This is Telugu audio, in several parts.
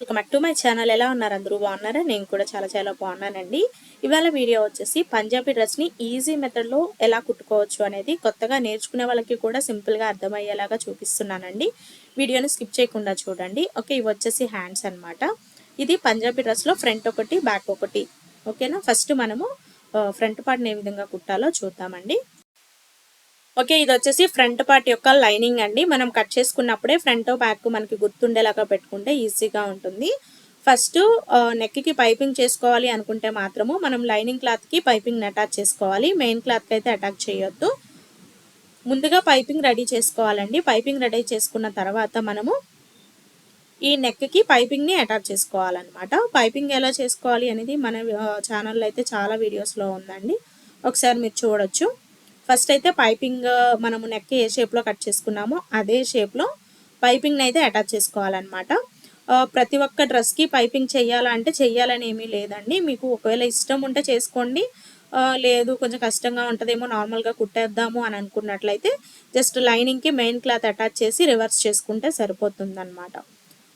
Welcome back to my channel ఎలా ఉన్నారు అందరూ? బాగున్నారా? నేను కూడా చాలా చాలా బాగున్నానండి. ఇవాళ వీడియో వచ్చేసి పంజాబీ డ్రెస్ని ఈజీ మెథడ్లో ఎలా కుట్టుకోవచ్చు అనేది కొత్తగా నేర్చుకునే వాళ్ళకి కూడా సింపుల్గా అర్థమయ్యేలాగా చూపిస్తున్నానండి. వీడియోని స్కిప్ చేయకుండా చూడండి. ఓకే ఇవి వచ్చేసి హ్యాండ్స్ అన్నమాట. ఇది పంజాబీ డ్రెస్లో ఫ్రంట్ ఒకటి బ్యాక్ ఒకటి. ఓకేనా ఫస్ట్ మనము uh, ఫ్రంట్ పార్ట్ని ఏ విధంగా కుట్టాలో చూద్దామండి. ఓకే ఇది వచ్చేసి ఫ్రంట్ పార్ట్ యొక్క లైనింగ్ అండి. మనం కట్ చేసుకున్నప్పుడే ఫ్రంట్ బ్యాక్ మనకి గుర్తుండేలాగా పెట్టుకుంటే ఈజీగా ఉంటుంది. ఫస్ట్ నెక్కి పైపింగ్ చేసుకోవాలి అనుకుంటే మాత్రము మనం లైనింగ్ క్లాత్కి పైపింగ్ని అటాచ్ చేసుకోవాలి. మెయిన్ క్లాత్కి అయితే అటాచ్ చేయొద్దు. ముందుగా పైపింగ్ రెడీ చేసుకోవాలండి. పైపింగ్ రెడీ చేసుకున్న తర్వాత మనము ఈ నెక్కి పైపింగ్ని అటాచ్ చేసుకోవాలన్నమాట. పైపింగ్ ఎలా చేసుకోవాలి అనేది మన ఛానల్లో అయితే చాలా వీడియోస్లో ఉందండి. ఒకసారి మీరు చూడొచ్చు. ఫస్ట్ అయితే పైపింగ్ మనము నెక్ ఏ షేప్లో కట్ చేసుకున్నామో అదే షేప్లో పైపింగ్ని అయితే అటాచ్ చేసుకోవాలన్నమాట. ప్రతి ఒక్క డ్రెస్కి పైపింగ్ చేయాలంటే చేయాలని ఏమీ లేదండి. మీకు ఒకవేళ ఇష్టం ఉంటే చేసుకోండి. లేదు కొంచెం కష్టంగా ఉంటుందేమో నార్మల్గా కుట్టేద్దాము అని అనుకున్నట్లయితే జస్ట్ లైనింగ్కి మెయిన్ క్లాత్ అటాచ్ చేసి రివర్స్ చేసుకుంటే సరిపోతుందన్నమాట.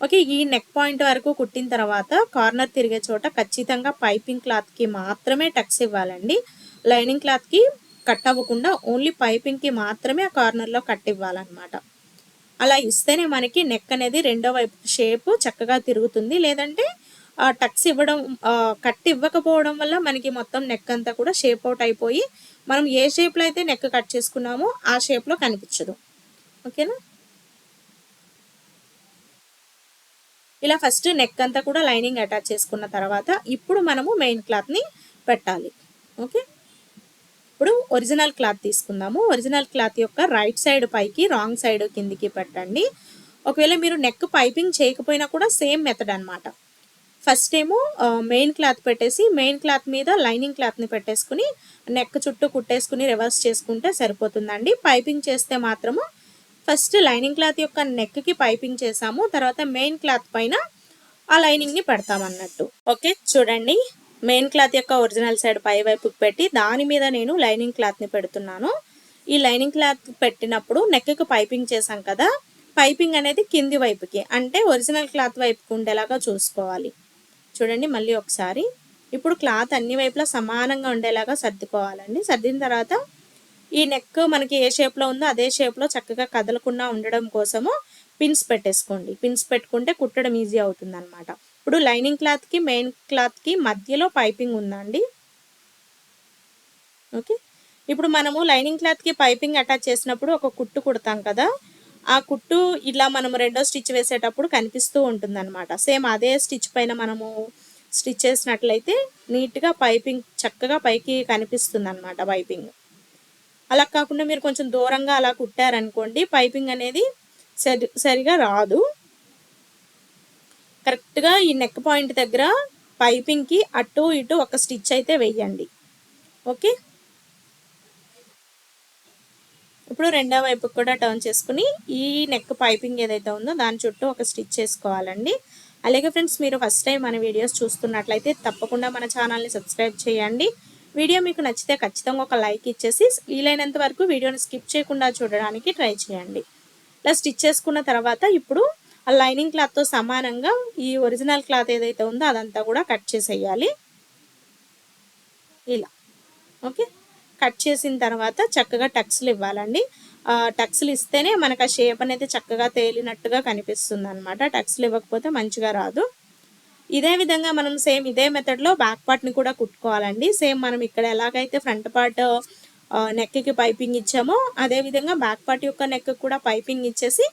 ఓకే ఈ నెక్ పాయింట్ వరకు కుట్టిన తర్వాత కార్నర్ తిరిగే చోట ఖచ్చితంగా పైపింగ్ క్లాత్కి మాత్రమే టక్స్ ఇవ్వాలండి. లైనింగ్ క్లాత్కి కట్ అవ్వకుండా ఓన్లీ పైపింగ్కి మాత్రమే ఆ కార్నర్లో కట్ ఇవ్వాలన్నమాట అలా ఇస్తేనే మనకి నెక్ అనేది రెండో వైపు షేప్ చక్కగా తిరుగుతుంది. లేదంటే టక్స్ ఇవ్వడం కట్ ఇవ్వకపోవడం వల్ల మనకి మొత్తం నెక్ అంతా కూడా షేప్ అవుట్ అయిపోయి మనం ఏ షేప్లో అయితే నెక్ కట్ చేసుకున్నామో ఆ షేప్లో కనిపించదు. ఓకేనా? ఇలా ఫస్ట్ నెక్ అంతా కూడా లైనింగ్ అటాచ్ చేసుకున్న తర్వాత ఇప్పుడు మనము మెయిన్ క్లాత్ని పెట్టాలి. ఓకే? ఇప్పుడు ఒరిజినల్ క్లాత్ తీసుకుందాము. ఒరిజినల్ క్లాత్ యొక్క రైట్ సైడ్ పైకి రాంగ్ సైడ్ కిందికి పెట్టండి. ఒకవేళ మీరు నెక్ పైపింగ్ చేయకపోయినా కూడా సేమ్ మెథడ్ అనమాట ఫస్ట్ ఏమో మెయిన్ క్లాత్ పెట్టేసి మెయిన్ క్లాత్ మీద లైనింగ్ క్లాత్ని పెట్టేసుకుని నెక్ చుట్టూ కుట్టేసుకుని రివర్స్ చేసుకుంటే సరిపోతుందండి. పైపింగ్ చేస్తే మాత్రము ఫస్ట్ లైనింగ్ క్లాత్ యొక్క నెక్కి పైపింగ్ చేసాము. తర్వాత మెయిన్ క్లాత్ పైన ఆ లైనింగ్ని పెడతామన్నట్టు. ఓకే చూడండి. మెయిన్ క్లాత్ యొక్క ఒరిజినల్ సైడ్ పై వైపుకి పెట్టి దాని మీద నేను లైనింగ్ క్లాత్ని పెడుతున్నాను. ఈ లైనింగ్ క్లాత్ పెట్టినప్పుడు నెక్కి పైపింగ్ చేశాం కదా పైపింగ్ అనేది కింది వైపుకి అంటే ఒరిజినల్ క్లాత్ వైపుకి ఉండేలాగా చూసుకోవాలి. చూడండి మళ్ళీ ఒకసారి. ఇప్పుడు క్లాత్ అన్ని వైపులా సమానంగా ఉండేలాగా సర్దుకోవాలండి. సర్దిన తర్వాత ఈ నెక్ మనకి ఏ షేప్లో ఉందో అదే షేప్లో చక్కగా కదలకుండా ఉండడం కోసము పిన్స్ పెట్టేసుకోండి. పిన్స్ పెట్టుకుంటే కుట్టడం ఈజీ అవుతుంది అనమాట ఇప్పుడు లైనింగ్ క్లాత్కి మెయిన్ క్లాత్కి మధ్యలో పైపింగ్ ఉందండి. ఓకే ఇప్పుడు మనము లైనింగ్ క్లాత్కి పైపింగ్ అటాచ్ చేసినప్పుడు ఒక కుట్టు కుడతాం కదా? ఆ కుట్టు ఇలా మనం రెండో స్టిచ్ వేసేటప్పుడు కనిపిస్తూ ఉంటుంది అనమాట సేమ్ అదే స్టిచ్ పైన మనము స్టిచ్ చేసినట్లయితే నీట్గా పైపింగ్ చక్కగా పైకి కనిపిస్తుంది అనమాట పైపింగ్ అలా కాకుండా మీరు కొంచెం దూరంగా అలా కుట్టారనుకోండి పైపింగ్ అనేది సరి సరిగా రాదు. కరెక్ట్గా ఈ నెక్ పాయింట్ దగ్గర పైపింగ్కి అటు ఇటు ఒక స్టిచ్ అయితే వేయండి. ఓకే? ఇప్పుడు రెండో వైపు కూడా టర్న్ చేసుకుని ఈ నెక్ పైపింగ్ ఏదైతే ఉందో దాని చుట్టూ ఒక స్టిచ్ చేసుకోవాలండి. అలాగే ఫ్రెండ్స్ మీరు ఫస్ట్ టైం మన వీడియోస్ చూస్తున్నట్లయితే తప్పకుండా మన ఛానల్ని సబ్స్క్రైబ్ చేయండి. వీడియో మీకు నచ్చితే ఖచ్చితంగా ఒక లైక్ ఇచ్చేసి వీలైనంత వరకు వీడియోని స్కిప్ చేయకుండా చూడడానికి ట్రై చేయండి. ఇలా స్టిచ్ చేసుకున్న తర్వాత ఇప్పుడు ఆ లైనింగ్ క్లాత్తో సమానంగా ఈ ఒరిజినల్ క్లాత్ ఏదైతే ఉందో అదంతా కూడా కట్ చేసేయాలి. ఇలా. ఓకే? కట్ చేసిన తర్వాత చక్కగా టక్స్లు ఇవ్వాలండి. టక్స్లు ఇస్తేనే మనకు ఆ షేప్ అనేది చక్కగా తేలినట్టుగా కనిపిస్తుంది అనమాట టక్స్లు ఇవ్వకపోతే మంచిగా రాదు. ఇదే విధంగా మనం సేమ్ ఇదే మెథడ్లో బ్యాక్ పార్ట్ని కూడా కుట్టుకోవాలండి. సేమ్ మనం ఇక్కడ ఎలాగైతే ఫ్రంట్ పార్ట్ నెక్కి పైపింగ్ ఇచ్చామో. అదే విధంగా బ్యాక్ పార్ట్ యొక్క నెక్ కూడా పైపింగ్ ఇచ్చేసి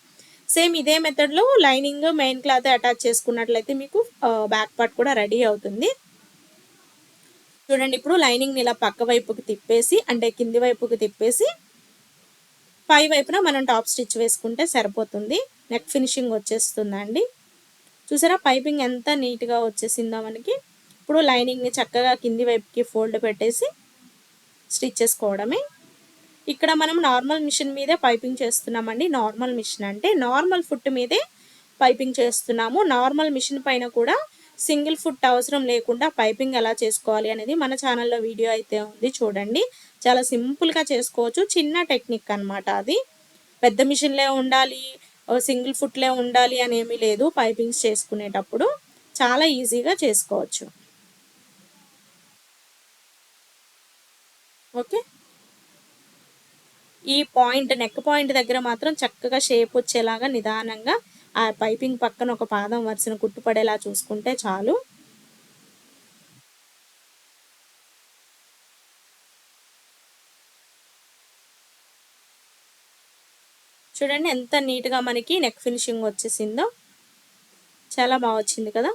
సేమ్ ఇదే మెథడ్లో లైనింగ్ మెయిన్ క్లాత్ అటాచ్ చేసుకున్నట్లయితే మీకు బ్యాక్ పార్ట్ కూడా రెడీ అవుతుంది. చూడండి ఇప్పుడు లైనింగ్ ఇలా పక్క వైపుకి తిప్పేసి అంటే కింది వైపుకి తిప్పేసి పై వైపున మనం టాప్ స్టిచ్ వేసుకుంటే సరిపోతుంది. నెక్ ఫినిషింగ్ వచ్చేస్తుందండి. చూసారా పైపింగ్ ఎంత నీట్గా వచ్చేసిందో మనకి. ఇప్పుడు లైనింగ్ని చక్కగా కింది వైపుకి ఫోల్డ్ పెట్టేసి స్టిచ్ చేసుకోవడమే. ఇక్కడ మనం నార్మల్ మిషన్ మీదే పైపింగ్ చేస్తున్నామండి. నార్మల్ మిషన్ అంటే నార్మల్ ఫుట్ మీదే పైపింగ్ చేస్తున్నాము. నార్మల్ మిషన్ పైన కూడా సింగిల్ ఫుట్ అవసరం లేకుండా పైపింగ్ ఎలా చేసుకోవాలి అనేది మన ఛానల్లో వీడియో అయితే ఉంది చూడండి. చాలా సింపుల్గా చేసుకోవచ్చు. చిన్న టెక్నిక్ అనమాట అది. పెద్ద మిషన్లే ఉండాలి సింగిల్ ఫుట్లే ఉండాలి అనేమి లేదు పైపింగ్స్ చేసుకునేటప్పుడు. చాలా ఈజీగా చేసుకోవచ్చు. ఓకే? ఈ పాయింట్ నెక్ పాయింట్ దగ్గర మాత్రం చక్కగా షేప్ వచ్చేలాగా నిదానంగా ఆ పైపింగ్ పక్కన ఒక పాదం వరుసను కుట్టుపడేలా చూసుకుంటే చాలు. చూడండి ఎంత నీట్గా మనకి నెక్ ఫినిషింగ్ వచ్చేసిందో. చాలా బాగా వచ్చింది కదా.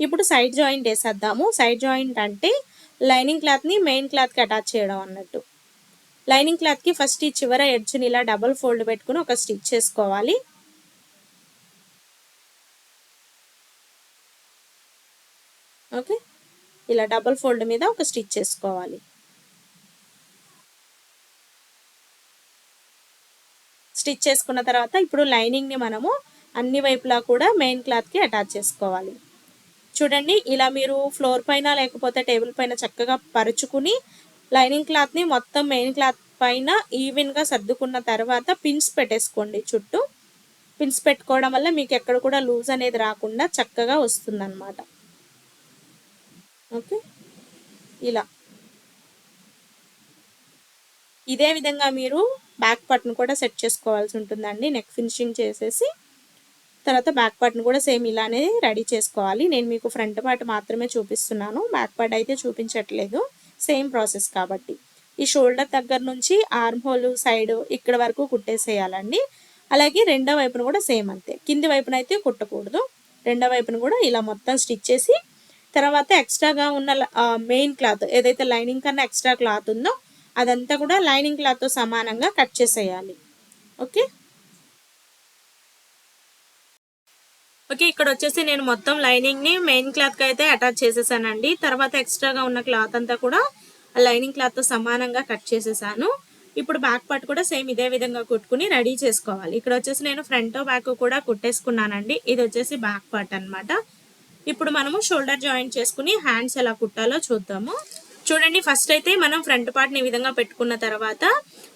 ఇప్పుడు సైడ్ జాయింట్ వేసేద్దాము. సైడ్ జాయింట్ అంటే లైనింగ్ క్లాత్ని మెయిన్ క్లాత్కి అటాచ్ చేయడం అన్నట్టు. లైనింగ్ క్లాత్కి ఫస్ట్ ఈ చివర ఎడ్జ్ని ఇలా డబుల్ ఫోల్డ్ పెట్టుకుని ఒక స్టిచ్ చేసుకోవాలి. ఓకే? ఇలా డబుల్ ఫోల్డ్ మీద ఒక స్టిచ్ చేసుకోవాలి. స్టిచ్ చేసుకున్న తర్వాత ఇప్పుడు లైనింగ్ని మనము అన్ని వైపులా కూడా మెయిన్ క్లాత్కి అటాచ్ చేసుకోవాలి. చూడండి ఇలా మీరు ఫ్లోర్ పైన లేకపోతే టేబుల్ పైన చక్కగా పరుచుకుని లైనింగ్ క్లాత్ని మొత్తం మెయిన్ క్లాత్ పైన ఈవెన్గా సర్దుకున్న తర్వాత పిన్స్ పెట్టేసుకోండి చుట్టూ. పిన్స్ పెట్టుకోవడం వల్ల మీకు ఎక్కడ కూడా లూజ్ అనేది రాకుండా చక్కగా వస్తుందన్నమాట. ఓకే? ఇలా. ఇదే విధంగా మీరు బ్యాక్ పార్ట్ను కూడా సెట్ చేసుకోవాల్సి ఉంటుందండి నెక్ ఫినిషింగ్ చేసేసి. తర్వాత బ్యాక్ పార్ట్ని కూడా సేమ్ ఇలానే రెడీ చేసుకోవాలి. నేను మీకు ఫ్రంట్ పార్ట్ మాత్రమే చూపిస్తున్నాను. బ్యాక్ పార్ట్ అయితే చూపించట్లేదు. సేమ్ ప్రాసెస్ కాబట్టి. ఈ షోల్డర్ దగ్గర నుంచి ఆర్మ్ హోల్ సైడ్ ఇక్కడ వరకు కుట్టేసేయాలండి. అలాగే రెండో వైపున కూడా సేమ్ అంతే. కింది వైపున అయితే కుట్టకూడదు. రెండో వైపున కూడా ఇలా మొత్తం స్టిచ్ చేసి తర్వాత ఎక్స్ట్రాగా ఉన్న మెయిన్ క్లాత్ ఏదైతే లైనింగ్ కన్నా ఎక్స్ట్రా క్లాత్ ఉందో అదంతా కూడా లైనింగ్ క్లాత్తో సమానంగా కట్ చేసేయాలి. ఓకే ఓకే ఇక్కడ వచ్చేసి నేను మొత్తం లైనింగ్ని మెయిన్ క్లాత్కి అయితే అటాచ్ చేసేసానండి. తర్వాత ఎక్స్ట్రాగా ఉన్న క్లాత్ అంతా కూడా లైనింగ్ క్లాత్తో సమానంగా కట్ చేసేసాను. ఇప్పుడు బ్యాక్ పార్ట్ కూడా సేమ్ ఇదే విధంగా కుట్టుకుని రెడీ చేసుకోవాలి. ఇక్కడ వచ్చేసి నేను ఫ్రంట్ బ్యాక్ కూడా కుట్టేసుకున్నానండి. ఇది వచ్చేసి బ్యాక్ పార్ట్ అనమాట ఇప్పుడు మనము షోల్డర్ జాయింట్ చేసుకుని హ్యాండ్స్ ఎలా కుట్టాలో చూద్దాము. చూడండి ఫస్ట్ అయితే మనం ఫ్రంట్ పార్ట్ని ఈ విధంగా పెట్టుకున్న తర్వాత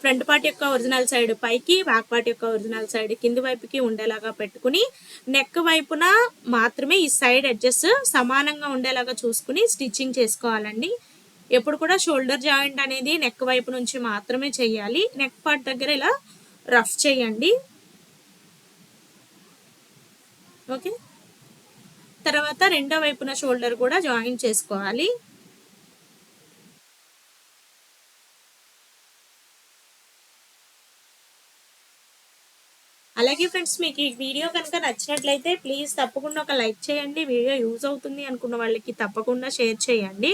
ఫ్రంట్ పార్ట్ యొక్క ఒరిజినల్ సైడ్ పైకి బ్యాక్ పార్ట్ యొక్క ఒరిజినల్ సైడ్ కింది వైపుకి ఉండేలాగా పెట్టుకుని నెక్ వైపున మాత్రమే ఈ సైడ్ అడ్జస్ట్ సమానంగా ఉండేలాగా చూసుకుని స్టిచ్చింగ్ చేసుకోవాలండి. ఎప్పుడు కూడా షోల్డర్ జాయింట్ అనేది నెక్ వైపు నుంచి మాత్రమే చేయాలి. నెక్ పార్ట్ దగ్గర ఇలా రఫ్ చేయండి. ఓకే తర్వాత రెండో వైపున షోల్డర్ కూడా జాయిన్ చేసుకోవాలి. అలాగే ఫ్రెండ్స్ మీకు ఈ వీడియో కనుక నచ్చినట్లయితే ప్లీజ్ తప్పకుండా ఒక లైక్ చేయండి. వీడియో యూజ్ అవుతుంది అనుకున్న వాళ్ళకి తప్పకుండా షేర్ చేయండి.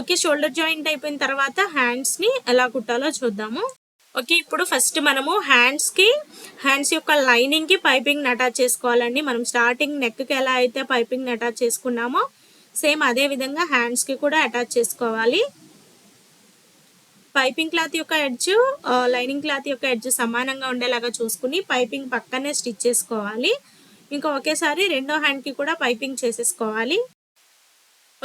ఓకే షోల్డర్ జాయింట్ అయిపోయిన తర్వాత హ్యాండ్స్ని ఎలా కుట్టాలో చూద్దాము. ఓకే ఇప్పుడు ఫస్ట్ మనము హ్యాండ్స్కి హ్యాండ్స్ యొక్క లైనింగ్కి పైపింగ్ని అటాచ్ చేసుకోవాలండి. మనం స్టార్టింగ్ నెక్కి ఎలా అయితే పైపింగ్ని అటాచ్ చేసుకున్నామో సేమ్ అదే విధంగా హ్యాండ్స్కి కూడా అటాచ్ చేసుకోవాలి. పైపింగ్ క్లాత్ యొక్క ఎడ్జ్ లైనింగ్ క్లాత్ యొక్క ఎడ్జ్ సమానంగా ఉండేలాగా చూసుకుని పైపింగ్ పక్కనే స్టిచ్ చేసుకోవాలి. ఇంకా ఒకేసారి రెండో హ్యాండ్కి కూడా పైపింగ్ చేసేసుకోవాలి.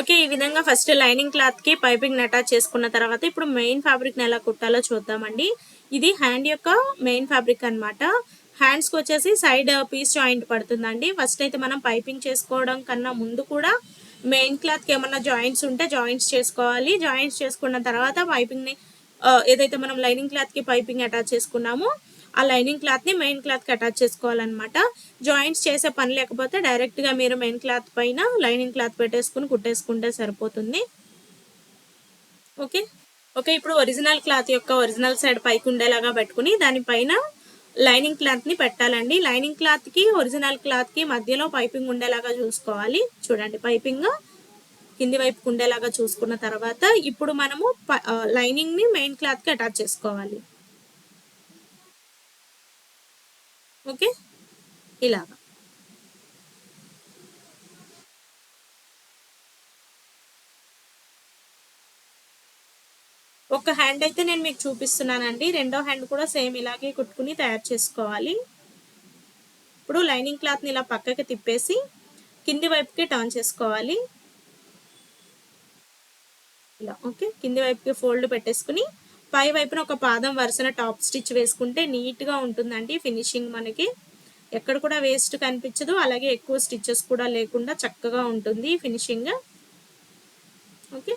ఓకే ఈ విధంగా ఫస్ట్ లైనింగ్ క్లాత్కి పైపింగ్ అటాచ్ చేసుకున్న తర్వాత ఇప్పుడు మెయిన్ ఫ్యాబ్రిక్ని ఎలా కుట్టాలో చూద్దామండి. ఇది హ్యాండ్ యొక్క మెయిన్ ఫ్యాబ్రిక్ అనమాట హ్యాండ్స్కి వచ్చేసి సైడ్ పీస్ జాయింట్ పడుతుందండి. ఫస్ట్ అయితే మనం పైపింగ్ చేసుకోవడం కన్నా ముందు కూడా మెయిన్ క్లాత్కి ఏమన్నా జాయింట్స్ ఉంటే జాయింట్స్ చేసుకోవాలి. జాయింట్స్ చేసుకున్న తర్వాత పైపింగ్ని ఏదైతే మనం లైనింగ్ క్లాత్కి పైపింగ్ అటాచ్ చేసుకున్నామో ఆ లైనింగ్ క్లాత్ని మెయిన్ క్లాత్కి అటాచ్ చేసుకోవాలన్నమాట. జాయింట్స్ చేసే పని లేకపోతే డైరెక్ట్గా మీరు మెయిన్ క్లాత్ పైన లైనింగ్ క్లాత్ పెట్టేసుకుని కుట్టేసుకుంటే సరిపోతుంది. ఓకే? ఓకే ఇప్పుడు ఒరిజినల్ క్లాత్ యొక్క ఒరిజినల్ సైడ్ పైకి ఉండేలాగా పెట్టుకుని దానిపైన లైనింగ్ క్లాత్ని పెట్టాలండి. లైనింగ్ క్లాత్కి ఒరిజినల్ క్లాత్కి మధ్యలో పైపింగ్ ఉండేలాగా చూసుకోవాలి. చూడండి పైపింగ్ కింది వైపు ఉండేలాగా చూసుకున్న తర్వాత ఇప్పుడు మనము లైనింగ్ని మెయిన్ క్లాత్కి అటాచ్ చేసుకోవాలి. ఓకే? ఇలాగా. ఒక హ్యాండ్ అయితే నేను మీకు చూపిస్తున్నానండి. రెండో హ్యాండ్ కూడా సేమ్ ఇలాగే కుట్టుకుని తయారు చేసుకోవాలి. ఇప్పుడు లైనింగ్ క్లాత్ని ఇలా పక్కకి తిప్పేసి కింది వైపుకి టర్న్ చేసుకోవాలి. ఇలా ఓకే కింది వైపుకి ఫోల్డ్ పెట్టేసుకుని పై వైపున ఒక పాదం వరుసన టాప్ స్టిచ్ వేసుకుంటే నీట్గా ఉంటుందండి ఫినిషింగ్ మనకి. ఎక్కడ కూడా వేస్ట్ కనిపించదు అలాగే ఎక్కువ స్టిచ్చెస్ కూడా లేకుండా చక్కగా ఉంటుంది ఫినిషింగ్. ఓకే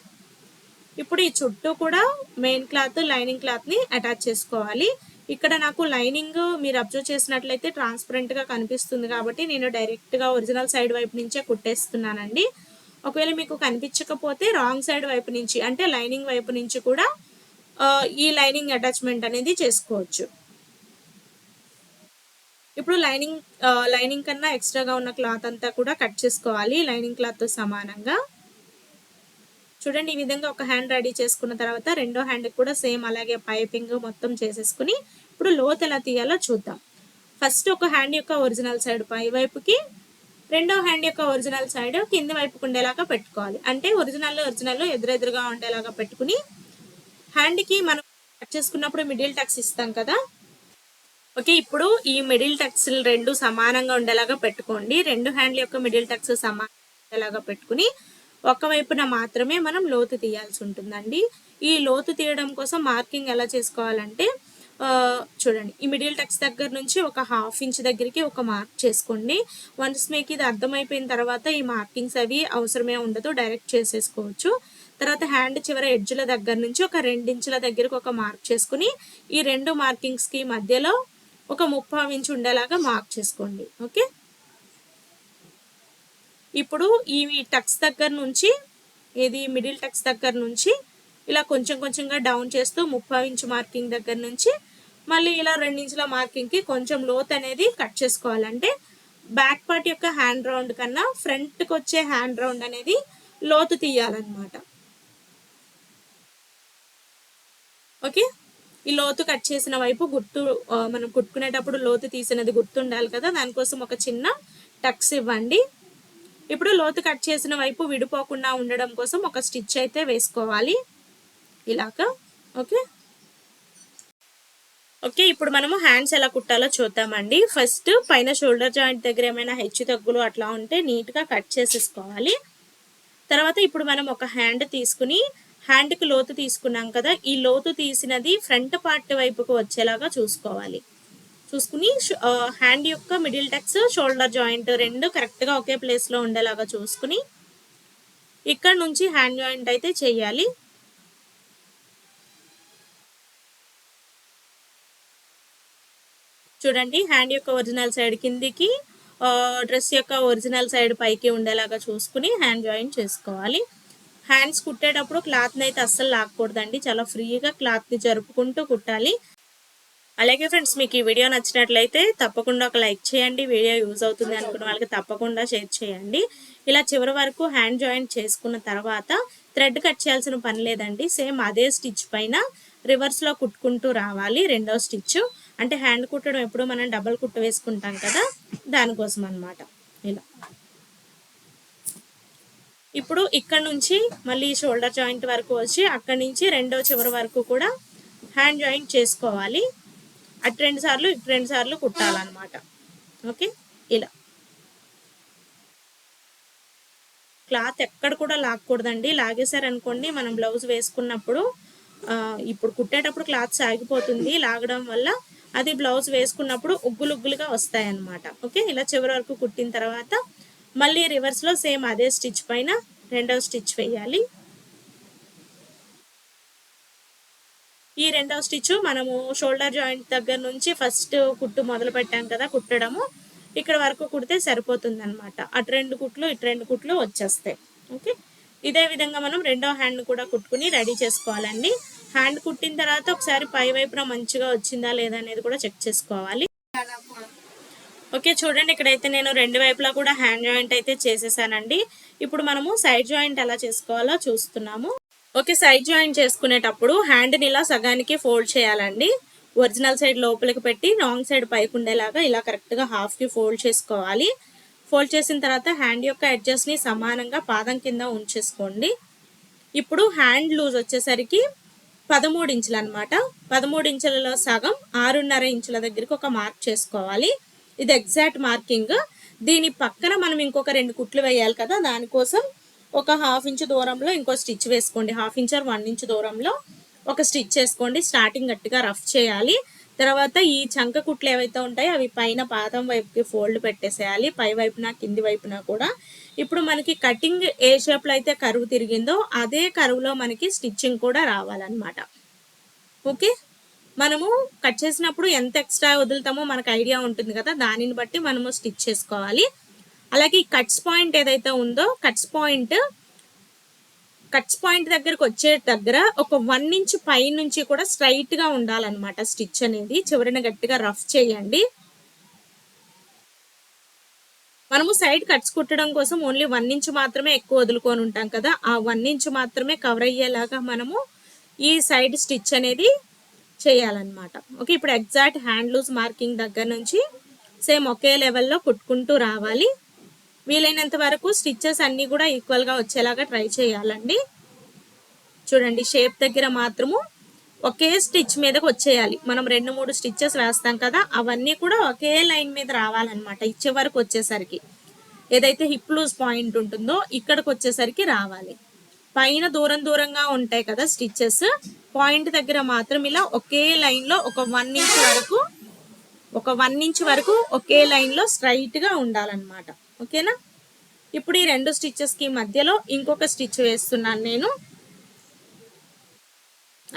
ఇప్పుడు ఈ చుట్టూ కూడా మెయిన్ క్లాత్ లైనింగ్ క్లాత్ని అటాచ్ చేసుకోవాలి. ఇక్కడ నాకు లైనింగ్ మీరు అబ్జర్వ్ చేసినట్లయితే ట్రాన్స్పరెంట్గా కనిపిస్తుంది కాబట్టి నేను డైరెక్ట్గా ఒరిజినల్ సైడ్ వైపు నుంచే కుట్టేస్తున్నానండి. ఒకవేళ మీకు కనిపించకపోతే రాంగ్ సైడ్ వైపు నుంచి అంటే లైనింగ్ వైపు నుంచి కూడా ఈ లైనింగ్ అటాచ్మెంట్ అనేది చేసుకోవచ్చు. ఇప్పుడు లైనింగ్ లైనింగ్ కన్నా ఎక్స్ట్రాగా ఉన్న క్లాత్ అంతా కూడా కట్ చేసుకోవాలి. లైనింగ్ క్లాత్తో సమానంగా. చూడండి ఈ విధంగా ఒక హ్యాండ్ రెడీ చేసుకున్న తర్వాత రెండో హ్యాండ్ కూడా సేమ్ అలాగే పైపింగ్ మొత్తం చేసేసుకుని ఇప్పుడు లోత్ ఎలా తీయాలో చూద్దాం. ఫస్ట్ ఒక హ్యాండ్ యొక్క ఒరిజినల్ సైడ్ పై వైపుకి రెండో హ్యాండ్ యొక్క ఒరిజినల్ సైడ్ కింద వైపుకు ఉండేలాగా పెట్టుకోవాలి. అంటే ఒరిజినల్ ఒరిజినల్ ఎదురెదురుగా ఉండేలాగా పెట్టుకుని హ్యాండ్కి మనం కట్ చేసుకున్నప్పుడు మిడిల్ టక్స్ ఇస్తాం కదా. ఓకే ఇప్పుడు ఈ మిడిల్ టక్స్ రెండు సమానంగా ఉండేలాగా పెట్టుకోండి. రెండు హ్యాండ్ల యొక్క మిడిల్ టక్స్ సమానంగా ఉండేలాగా పెట్టుకుని ఒకవైపున మాత్రమే మనం లోతు తీయాల్సి ఉంటుందండి. ఈ లోతు తీయడం కోసం మార్కింగ్ ఎలా చేసుకోవాలంటే చూడండి. ఈ మిడిల్ టెక్స్ దగ్గర నుంచి ఒక హాఫ్ ఇంచ్ దగ్గరికి ఒక మార్క్ చేసుకోండి. వన్స్ మీకు ఇది అర్థమైపోయిన తర్వాత ఈ మార్కింగ్స్ అవి అవసరమే ఉండదు డైరెక్ట్ చేసేసుకోవచ్చు. తర్వాత హ్యాండ్ చివర ఎడ్జ్ల దగ్గర నుంచి ఒక రెండించుల దగ్గరకు ఒక మార్క్ చేసుకుని ఈ రెండు మార్కింగ్స్కి మధ్యలో ఒక ముప్పై ఇంచ్ ఉండేలాగా మార్క్ చేసుకోండి. ఓకే ఇప్పుడు ఈ టక్స్ దగ్గర నుంచి ఇది మిడిల్ టక్స్ దగ్గర నుంచి ఇలా కొంచెం కొంచెంగా డౌన్ చేస్తూ ముప్పై ఇంచు మార్కింగ్ దగ్గర నుంచి మళ్ళీ ఇలా రెండించుల మార్కింగ్కి కొంచెం లోత్ అనేది కట్ చేసుకోవాలంటే బ్యాక్ పార్ట్ యొక్క హ్యాండ్ రౌండ్ కన్నా ఫ్రంట్కి వచ్చే హ్యాండ్ రౌండ్ అనేది లోతు తీయాలన్నమాట. ఓకే ఈ లోతు కట్ చేసిన వైపు గుర్తు మనం కుట్టుకునేటప్పుడు లోతు తీసినది గుర్తుండాలి కదా? దానికోసం ఒక చిన్న టక్స్ ఇవ్వండి. ఇప్పుడు లోతు కట్ చేసిన వైపు విడిపోకుండా ఉండడం కోసం ఒక స్టిచ్ అయితే వేసుకోవాలి. ఇలాగా ఓకే? ఓకే ఇప్పుడు మనము హ్యాండ్స్ ఎలా కుట్టాలో చూద్దామండి. ఫస్ట్ పైన షోల్డర్ జాయింట్ దగ్గర ఏమైనా హెచ్చు తగ్గులు అట్లా ఉంటే నీట్గా కట్ చేసేసుకోవాలి. తర్వాత ఇప్పుడు మనం ఒక హ్యాండ్ తీసుకుని హ్యాండ్కి లోతు తీసుకున్నాం కదా ఈ లోతు తీసినది ఫ్రంట్ పార్ట్ వైపుకు వచ్చేలాగా చూసుకోవాలి. చూసుకుని హ్యాండ్ యొక్క మిడిల్ టెక్స్ షోల్డర్ జాయింట్ రెండు కరెక్ట్గా ఒకే ప్లేస్లో ఉండేలాగా చూసుకుని ఇక్కడ నుంచి హ్యాండ్ జాయింట్ అయితే చేయాలి. చూడండి హ్యాండ్ యొక్క ఒరిజినల్ సైడ్ కిందికి డ్రెస్ యొక్క ఒరిజినల్ సైడ్ పైకి ఉండేలాగా చూసుకుని హ్యాండ్ జాయిన్ చేసుకోవాలి. హ్యాండ్స్ కుట్టేటప్పుడు క్లాత్ని అయితే అస్సలు లాక్కూడదండి. చాలా ఫ్రీగా క్లాత్ని జరుపుకుంటూ కుట్టాలి. అలాగే ఫ్రెండ్స్ మీకు ఈ వీడియో నచ్చినట్లయితే తప్పకుండా ఒక లైక్ చేయండి. వీడియో యూజ్ అవుతుంది అనుకున్న వాళ్ళకి తప్పకుండా షేర్ చేయండి. ఇలా చివరి వరకు హ్యాండ్ జాయింట్ చేసుకున్న తర్వాత థ్రెడ్ కట్ చేయాల్సిన పని లేదండి. సేమ్ అదే స్టిచ్ పైన రివర్స్లో కుట్టుకుంటూ రావాలి రెండో స్టిచ్ అంటే హ్యాండ్ కుట్టడం ఎప్పుడు మనం డబల్ కుట్టు వేసుకుంటాం కదా దానికోసం అనమాట ఇలా. ఇప్పుడు ఇక్కడ నుంచి మళ్ళీ షోల్డర్ జాయింట్ వరకు వచ్చి అక్కడి నుంచి రెండో చివరి వరకు కూడా హ్యాండ్ జాయింట్ చేసుకోవాలి. అటు రెండు సార్లు ఇటు రెండు సార్లు కుట్టాలన్నమాట. ఓకే? ఇలా. క్లాత్ ఎక్కడ కూడా లాక్కూడదండి. లాగేశారనుకోండి మనం బ్లౌజ్ వేసుకున్నప్పుడు ఇప్పుడు కుట్టేటప్పుడు క్లాత్ సాగిపోతుంది. లాగడం వల్ల అది బ్లౌజ్ వేసుకున్నప్పుడు ఉగ్గులు ఉగ్గులుగా వస్తాయి అన్నమాట ఓకే? ఇలా చివరి వరకు కుట్టిన తర్వాత మళ్ళీ రివర్స్లో సేమ్ అదే స్టిచ్ పైన రెండవ స్టిచ్ వేయాలి. ఈ రెండవ స్టిచ్ మనము షోల్డర్ జాయింట్ దగ్గర నుంచి ఫస్ట్ కుట్టు మొదలు పెట్టాం కదా కుట్టడము. ఇక్కడ వరకు కుడితే సరిపోతుంది అనమాట అటు రెండు కుట్లు ఇటు రెండు కుట్లు వచ్చేస్తాయి. ఓకే? ఇదే విధంగా మనం రెండో హ్యాండ్ కూడా కుట్టుకుని రెడీ చేసుకోవాలండి. హ్యాండ్ కుట్టిన తర్వాత ఒకసారి పై వైపున మంచిగా వచ్చిందా లేదా అనేది కూడా చెక్ చేసుకోవాలి. ఓకే చూడండి ఇక్కడైతే నేను రెండు వైపులా కూడా హ్యాండ్ జాయింట్ అయితే చేసేసానండి. ఇప్పుడు మనము సైడ్ జాయింట్ ఎలా చేసుకోవాలో చూస్తున్నాము. ఓకే సైడ్ జాయింట్ చేసుకునేటప్పుడు హ్యాండ్ని ఇలా సగానికి ఫోల్డ్ చేయాలండి. ఒరిజినల్ సైడ్ లోపలికి పెట్టి రాంగ్ సైడ్ పైకి ఉండేలాగా ఇలా కరెక్ట్గా హాఫ్కి ఫోల్డ్ చేసుకోవాలి. ఫోల్డ్ చేసిన తర్వాత హ్యాండ్ యొక్క అడ్జస్ట్ని సమానంగా పాదం కింద ఉంచేసుకోండి. ఇప్పుడు హ్యాండ్ లూజ్ వచ్చేసరికి పదమూడు ఇంచులు అనమాట పదమూడు ఇంచులలో సగం ఆరున్నర ఇంచుల దగ్గరికి ఒక మార్క్ చేసుకోవాలి. ఇది ఎగ్జాక్ట్ మార్కింగ్. దీని పక్కన మనం ఇంకొక రెండు కుట్లు వేయాలి కదా దానికోసం ఒక హాఫ్ ఇంచ్ దూరంలో ఇంకో స్టిచ్ వేసుకోండి. Half inch or one inch దూరంలో ఒక స్టిచ్ చేసుకోండి స్టార్టింగ్ గట్టిగా రఫ్ చేయాలి. తర్వాత ఈ చంక కుట్లు ఏవైతే ఉంటాయో అవి పైన పాదం వైపుకి ఫోల్డ్ పెట్టేసేయాలి. పై వైపున కింది వైపున కూడా. ఇప్పుడు మనకి కటింగ్ ఏ షేప్లో అయితే కరువు తిరిగిందో అదే కరువులో మనకి స్టిచ్చింగ్ కూడా రావాలన్నమాట. ఓకే? మనము కట్ చేసినప్పుడు ఎంత ఎక్స్ట్రా వదులుతామో మనకు ఐడియా ఉంటుంది కదా దానిని బట్టి మనము స్టిచ్ చేసుకోవాలి. అలాగే ఈ కట్స్ పాయింట్ ఏదైతే ఉందో కట్స్ పాయింట్ కట్స్ పాయింట్ దగ్గరకు వచ్చే దగ్గర ఒక వన్ ఇంచ్ పై నుంచి కూడా స్ట్రైట్గా ఉండాలన్నమాట స్టిచ్ అనేది. చివరిన గట్టిగా రఫ్ చేయండి. మనము సైడ్ కట్స్ కుట్టడం కోసం ఓన్లీ వన్ ఇంచ్ మాత్రమే ఎక్కువ వదులుకొని ఉంటాం కదా. ఆ వన్ ఇంచ్ మాత్రమే కవర్ అయ్యేలాగా మనము ఈ సైడ్ స్టిచ్ అనేది చేయాలన్నమాట. ఓకే ఇప్పుడు ఎగ్జాక్ట్ హ్యాండ్ లూజ్ మార్కింగ్ దగ్గర నుంచి సేమ్ ఒకే లెవెల్లో కుట్టుకుంటూ రావాలి. వీలైనంత వరకు స్టిచ్చెస్ అన్నీ కూడా ఈక్వల్గా వచ్చేలాగా ట్రై చేయాలండి. చూడండి షేప్ దగ్గర మాత్రము ఒకే స్టిచ్ మీదకి వచ్చేయాలి. మనం రెండు మూడు స్టిచ్చెస్ వేస్తాం కదా అవన్నీ కూడా ఒకే లైన్ మీద రావాలన్నమాట ఇచ్చే వరకు వచ్చేసరికి. ఏదైతే హిప్ లూజ్ పాయింట్ ఉంటుందో ఇక్కడికి వచ్చేసరికి రావాలి. పైన దూరం దూరంగా ఉంటాయి కదా స్టిచ్చెస్ పాయింట్ దగ్గర మాత్రం ఇలా ఒకే లైన్లో ఒక వన్ ఇంచ్ వరకు ఒక వన్ ఇంచ్ వరకు ఒకే లైన్లో స్ట్రైట్గా ఉండాలన్నమాట. ఓకేనా? ఇప్పుడు ఈ రెండు స్టిచ్చెస్కి మధ్యలో ఇంకొక స్టిచ్ వేస్తున్నాను నేను.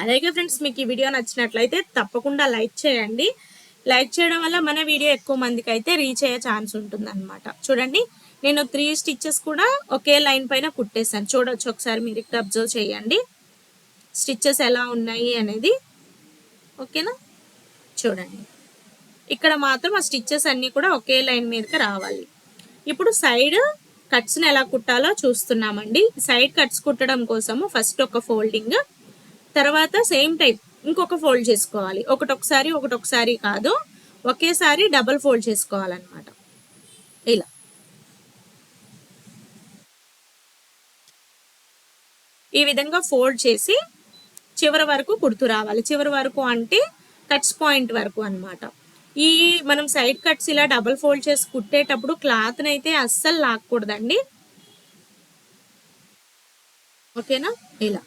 అలాగే ఫ్రెండ్స్ మీకు ఈ వీడియో నచ్చినట్లయితే తప్పకుండా లైక్ చేయండి. లైక్ చేయడం వల్ల మన వీడియో ఎక్కువ మందికి అయితే రీచ్ అయ్యే ఛాన్స్ ఉంటుందన్నమాట. చూడండి నేను త్రీ స్టిచ్చెస్ కూడా ఒకే లైన్ పైన కుట్టేశాను. చూడొచ్చు ఒకసారి మీరు ఇక్కడ అబ్జర్వ్ చేయండి. స్టిచ్చెస్ ఎలా ఉన్నాయి అనేది. ఓకేనా? చూడండి. ఇక్కడ మాత్రం ఆ స్టిచ్చెస్ అన్నీ కూడా ఒకే లైన్ మీదకి రావాలి. ఇప్పుడు సైడ్ కట్స్ని ఎలా కుట్టాలో చూస్తున్నామండి. సైడ్ కట్స్ కుట్టడం కోసము ఫస్ట్ ఒక ఫోల్డింగ్ తర్వాత సేమ్ టైప్ ఇంకొక ఫోల్డ్ చేసుకోవాలి. ఒకటొకసారి ఒకటొకసారి కాదు ఒకేసారి డబల్ ఫోల్డ్ చేసుకోవాలన్నమాట. ఇలా. ఈ విధంగా ఫోల్డ్ చేసి చివరి వరకు కుడుతూ రావాలి. చివరి వరకు అంటే కట్స్ పాయింట్ వరకు అన్నమాట. ఈ మనం సైడ్ కట్స్ ఇలా డబల్ ఫోల్డ్ చేసి కుట్టేటప్పుడు క్లాత్ని అయితే అస్సలు లాక్కూడదండి. ఓకేనా? ఇలా.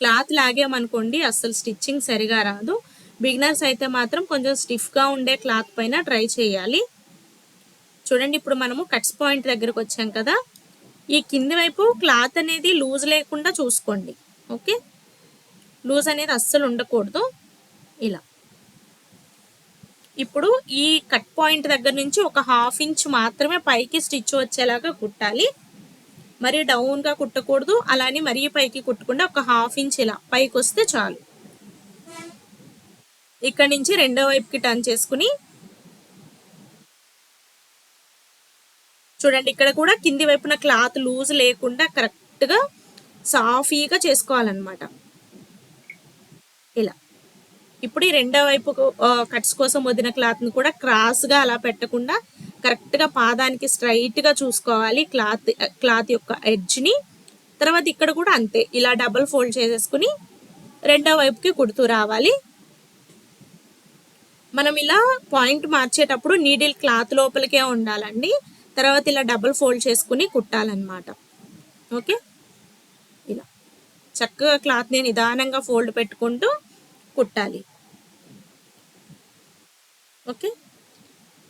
క్లాత్ లాగామనుకోండి అస్సలు స్టిచ్చింగ్ సరిగా రాదు. బిగినర్స్ అయితే మాత్రం కొంచెం స్టిఫ్గా ఉండే క్లాత్ పైన ట్రై చేయాలి. చూడండి ఇప్పుడు మనము కట్స్ పాయింట్ దగ్గరకు వచ్చాం కదా. ఈ కింది వైపు క్లాత్ అనేది లూజ్ లేకుండా చూసుకోండి. ఓకే? లూజ్ అనేది అస్సలు ఉండకూడదు. ఇలా. ఇప్పుడు ఈ కట్ పాయింట్ దగ్గర నుంచి ఒక హాఫ్ ఇంచ్ మాత్రమే పైకి స్టిచ్ వచ్చేలాగా కుట్టాలి. మరి డౌన్గా కుట్టకూడదు అలానే మరీ పైకి కుట్టకుండా ఒక హాఫ్ ఇంచ్ ఇలా పైకి వస్తే చాలు. ఇక్కడ నుంచి రెండో వైపుకి టర్న్ చేసుకుని చూడండి ఇక్కడ కూడా కింది వైపున క్లాత్ లూజ్ లేకుండా కరెక్ట్గా సాఫీగా చేసుకోవాలన్నమాట. ఇలా. ఇప్పుడు ఈ రెండో వైపు కట్స్ కోసం వదిన క్లాత్ని కూడా క్రాస్గా అలా పెట్టకుండా కరెక్ట్గా పాదానికి స్ట్రైట్గా చూసుకోవాలి క్లాత్ క్లాత్ యొక్క ఎడ్జ్ని. తర్వాత ఇక్కడ కూడా అంతే ఇలా డబల్ ఫోల్డ్ చేసేసుకుని రెండో వైపుకి కుడుతూ రావాలి. మనం ఇలా పాయింట్ మార్చేటప్పుడు నీడిల్ క్లాత్ లోపలికే ఉండాలండి. తర్వాత ఇలా డబల్ ఫోల్డ్ చేసుకుని కుట్టాలన్నమాట. ఓకే? ఇలా. చక్కగా క్లాత్ని నిదానంగా ఫోల్డ్ పెట్టుకుంటూ కుట్టాలి. ఓకే.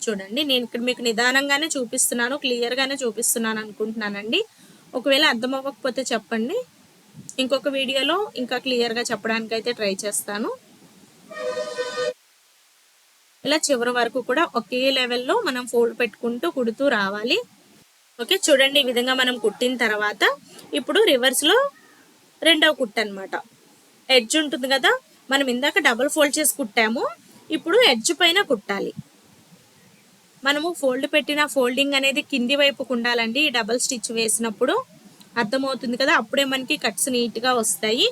చూడండి నేను ఇక్కడ మీకు నిదానంగానే చూపిస్తున్నాను క్లియర్గానే చూపిస్తున్నాను అనుకుంటున్నానండి. ఒకవేళ అర్థం అవ్వకపోతే చెప్పండి. ఇంకొక వీడియోలో ఇంకా క్లియర్గా చెప్పడానికి అయితే ట్రై చేస్తాను. ఇలా చివరి వరకు కూడా ఒకే లెవెల్లో మనం ఫోల్డ్ పెట్టుకుంటూ కుడుతూ రావాలి. ఓకే చూడండి ఈ విధంగా మనం కుట్టిన తర్వాత ఇప్పుడు రివర్స్లో రెండవ కుట్ట అనమాట ఎడ్జ్ ఉంటుంది కదా మనం ఇందాక డబుల్ ఫోల్డ్ చేసి కుట్టాము. ఇప్పుడు ఎడ్జ్ పైన కుట్టాలి. మనము ఫోల్డ్ పెట్టిన ఫోల్డింగ్ అనేది కింది వైపుకు ఉండాలండి ఈ డబల్ స్టిచ్ వేసినప్పుడు అర్థమవుతుంది కదా అప్పుడే మనకి కట్స్ నీట్గా వస్తాయి.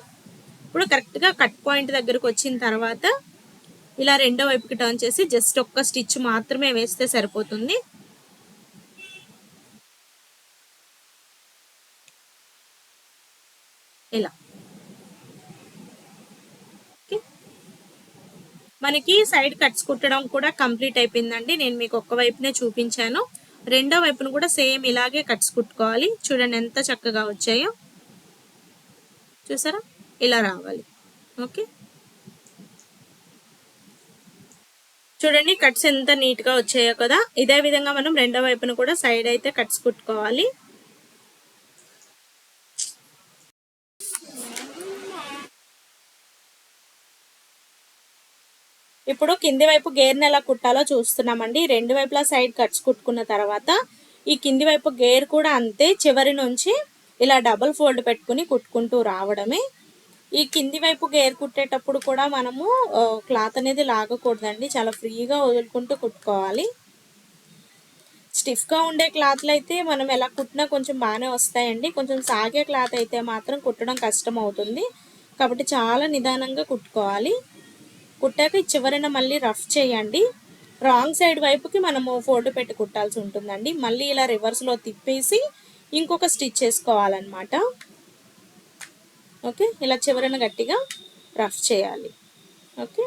ఇప్పుడు కరెక్ట్గా కట్ పాయింట్ దగ్గరకు వచ్చిన తర్వాత ఇలా రెండో వైపుకి టర్న్ చేసి జస్ట్ ఒక్క స్టిచ్ మాత్రమే వేస్తే సరిపోతుంది. ఇలా. మనకి సైడ్ కట్స్ కుట్టడం కూడా కంప్లీట్ అయిపోయిందండి. నేను మీకు ఒక్క వైపునే చూపించాను. రెండో వైపును కూడా సేమ్ ఇలాగే కట్స్ కుట్టుకోవాలి. చూడండి ఎంత చక్కగా వచ్చాయో. చూసారా? ఇలా రావాలి. ఓకే. చూడండి కట్స్ ఎంత నీట్గా వచ్చాయో కదా. ఇదే విధంగా మనం రెండో వైపున కూడా సైడ్ అయితే కట్స్ కుట్టుకోవాలి. ఇప్పుడు కింది వైపు గేర్ని ఎలా కుట్టాలో చూస్తున్నామండి. రెండు వైపులా సైడ్ కట్స్ కుట్టుకున్న తర్వాత ఈ కింది వైపు గేర్ కూడా అంతే చివరి నుంచి ఇలా డబుల్ ఫోల్డ్ పెట్టుకుని కుట్టుకుంటూ రావడమే. ఈ కింది వైపు గేర్ కుట్టేటప్పుడు కూడా మనము క్లాత్ అనేది లాగకూడదండి. చాలా ఫ్రీగా వదులుకుంటూ కుట్టుకోవాలి. స్టిఫ్గా ఉండే క్లాత్లు అయితే మనం ఎలా కుట్టినా కొంచెం బాగానే వస్తాయండి. కొంచెం సాగే క్లాత్ అయితే మాత్రం కుట్టడం కష్టం అవుతుంది కాబట్టి చాలా నిదానంగా కుట్టుకోవాలి. కుట్టాక చివరన చివరిన మళ్ళీ రఫ్ చేయండి. రాంగ్ సైడ్ వైపుకి మనము ఫోల్డ్ పెట్టి కుట్టాల్సి ఉంటుందండి. మళ్ళీ ఇలా రివర్స్లో తిప్పేసి ఇంకొక స్టిచ్ చేసుకోవాలన్నమాట. ఓకే? ఇలా చివరన గట్టిగా రఫ్ చేయాలి. ఓకే?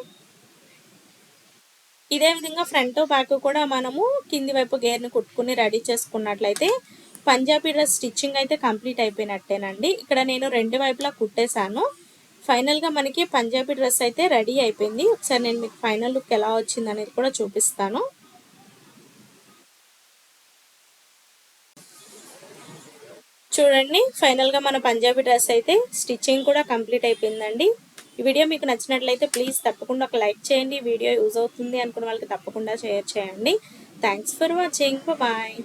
ఇదే విధంగా ఫ్రంట్ బ్యాక్ కూడా మనము కింది వైపు గేర్ని కుట్టుకుని రెడీ చేసుకున్నట్లయితే పంజాబీ డ్రెస్ స్టిచ్చింగ్ అయితే కంప్లీట్ అయిపోయినట్టేనండి. ఇక్కడ నేను రెండు వైపులా కుట్టేశాను. ఫైనల్గా మనకి పంజాబీ డ్రెస్ అయితే రెడీ అయిపోయింది. ఒకసారి నేను మీకు ఫైనల్ లుక్ ఎలా వచ్చింది అనేది కూడా చూపిస్తాను. చూడండి ఫైనల్గా మన పంజాబీ డ్రెస్ అయితే స్టిచ్చింగ్ కూడా కంప్లీట్ అయిపోయిందండి. ఈ వీడియో మీకు నచ్చినట్లయితే ప్లీజ్ తప్పకుండా ఒక లైక్ చేయండి. వీడియో యూజ్ అవుతుంది అనుకున్న వాళ్ళకి తప్పకుండా షేర్ చేయండి. Thanks for watching bye